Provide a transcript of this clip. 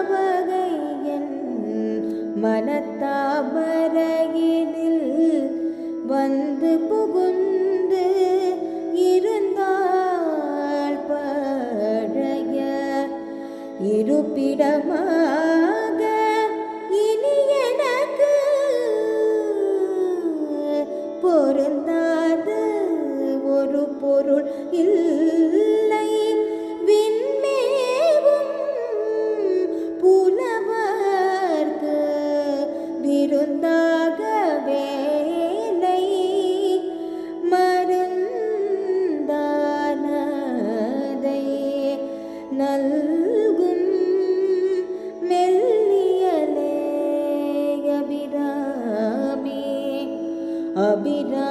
வருந்தாவகையன் மனத்தாமரையினில் வந்து புகுந்து இருந்தாள் பழைய இருப்பிடமாக பொருந்தாத ஒரு பொருள் இல்லை. விண்மேவும் புலவர்க்கு விருந்தாக வேலை. மருந்தானதை நல்ல অবিরা